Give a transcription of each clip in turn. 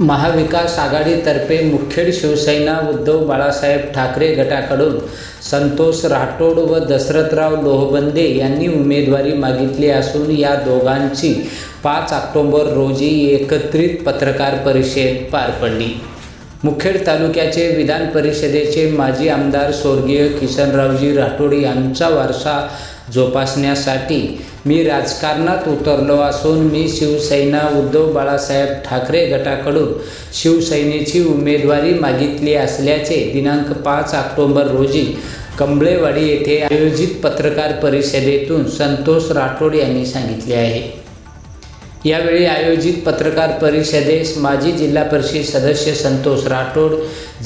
महाविकास आघाडीतर्फे मुखेड शिवसेना उद्धव बाळासाहेब ठाकरे गटाकडून संतोष राठोड व दशरथराव लोहबंदे यांनी उमेदवारी मागितली असून या दोघांची पाच ऑक्टोंबर रोजी एकत्रित पत्रकार परिषद पार पडली. मुखेड तालुक्याचे विधान परिषदेचे माजी आमदार स्वर्गीय किसनरावजी राठोड यांचा वारसा जोपासण्यासाठी मी राजकारणात उतरलो असून मी शिवसेना उद्धव बाळासाहेब ठाकरे गटाकडून शिवसेनेची उमेदवारी मागितली असल्याचे दिनांक पाच ऑक्टोंबर रोजी कंबळेवाडी येथे आयोजित पत्रकार परिषदेतून संतोष राठोड यांनी सांगितले आहे. यावेळी आयोजित पत्रकार परिषदेस माजी जिल्हा परिषद सदस्य संतोष राठोड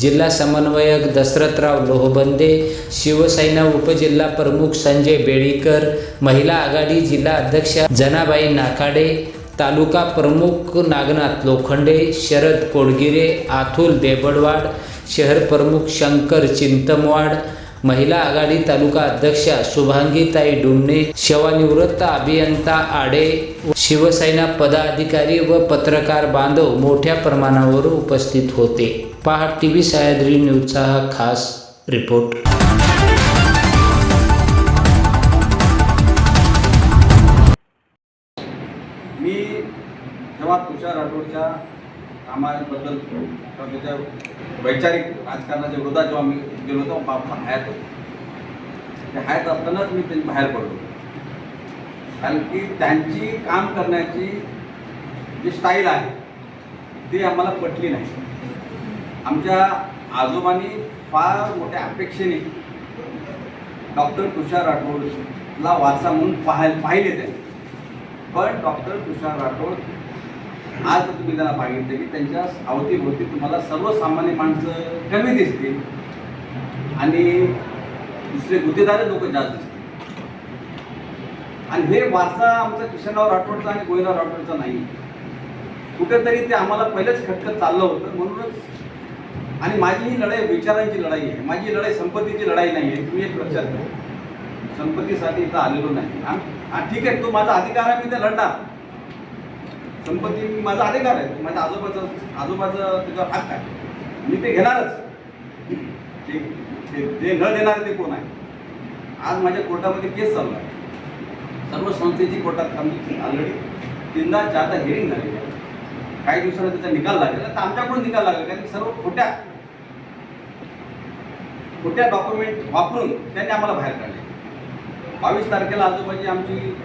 जिल्हा समन्वयक दशरथराव लोहबंदे शिवसेना उपजिल्हा प्रमुख संजय बेळीकर महिला आघाडी जिल्हा अध्यक्ष जनाबाई नाकाडे तालुका प्रमुख नागनाथ लोखंडे शरद कोडगिरे आथुल देबडवाड शहर प्रमुख शंकर चिंतमवाड महिला आघाडी तालुका अध्यक्षा शुभांगीताई डुमणे सेवानिवृत्त अभियंता आडे शिवसेना पदाधिकारी व पत्रकार बांधव मोठ्या प्रमाणावर उपस्थित होते. पहा टी व्ही सह्याद्री न्यूजचा हा खास रिपोर्ट. मी जेव्हा तुषार राठोडच्या कामाबद्दल किंवा त्याच्या वैचारिक राजकारणाच्या विरोधात जेव्हा मी गेलो होतो बापा हयात होतो. ते हयात असतानाच मी त्यांनी बाहेर पडलो. कारण की त्यांची काम करण्याची जी स्टाईल आहे ती आम्हाला पटली नाही. आमच्या आजोबांनी फार मोठ्या अपेक्षेने डॉक्टर तुषार राठोडला वारसा म्हणून पाहाय पाहिले त्यांनी. पण डॉक्टर तुषार राठोड आज तुम्ही त्यांना पाहिजे की त्यांच्या अवतीभोवती तुम्हाला सर्वसामान्य माणसं कमी दिसतील. आणि दुसरे गुत्तेदार लोक जास्त दिसतील. आणि हे वारसा आमचा किशनराव राठोडचा आणि गोविंदराव राठोडचा नाही. कुठेतरी ते आम्हाला पहिलेच खटकत चाललं होतं. म्हणूनच आणि माझी ही लढाई विचारांची लढाई आहे. माझी ही लढाई संपत्तीची लढाई नाही आहे. तुम्ही एक लक्षात घ्या. संपत्तीसाठी इथं आलेलो नाही. ठीक आहे. तो माझा अधिकार आहे मी ते लढणार. संपत्ती मी- माझा अधिकार आहे. माझ्या आजोबाचं आजोबाचं त्याचा हक्क आहे. मी ते घेणारच. ते ते- जे न देणार ते कोण आहे? आज माझ्या कोर्टामध्ये केस चालू आहे. सर्व संस्थेची कोर्टात आम्ही ऑलरेडी तीनदा चारदा हिअरिंग झालेली आहे. काही दिवसाला त्याचा निकाल लागेल. तर आमच्याकडून निकाल लागेल कारण की सर्व खोट्या खोट्या डॉक्युमेंट वापरून त्यांनी आम्हाला बाहेर काढले. बावीस तारखेला आजोबाजी आमची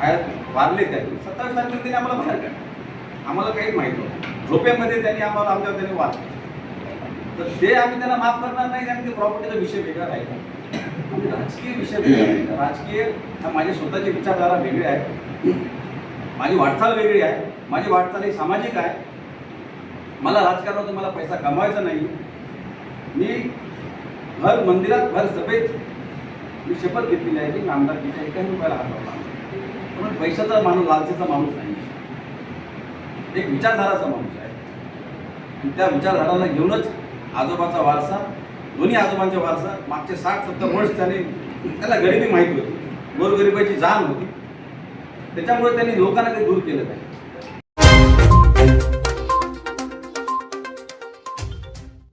बाहेर वारले त्यांनी सत्तावीस तारखेला त्यांनी आम्हाला बाहेर काढलं. आम्हाला काहीच माहीत नव्हतं. झोपेमध्ये त्यांनी आम्हाला आमच्यावर त्यांनी वाचले तर ते आम्ही त्यांना माफ करणार नाही कारण ते प्रॉपर्टीचा विषय वेगळा राहिला. म्हणजे राजकीय विषय वेगळा राहिला राजकीय हा माझे स्वतःची विचारधारा वेगळी आहे. माझी वाटचाल वेगळी आहे. माझी वाटचाल ही सामाजिक आहे. मला राजकारणातून मला पैसा कमवायचा नाही. मी घर मंदिरात घर सभेत मी शपथ घेतलेली आहे की मी आमदारकीच्या एकाही रुपयाला हात लावला. म्हणून पैशाचा माणूस लालचीचा माणूस नाही. एक विचारधाराचा माणूस आहे. आणि त्या विचारधाराला घेऊनच आजोबाचा वारसा दोन्ही आजोबांचा वारसा मागचे साठ सत्तर वर्ष त्याने त्याला गरिबी माहीत होती. गोरगरिबाची जाण होती. त्याच्यामुळे त्यांनी लोकांना ते दूर केलं नाही.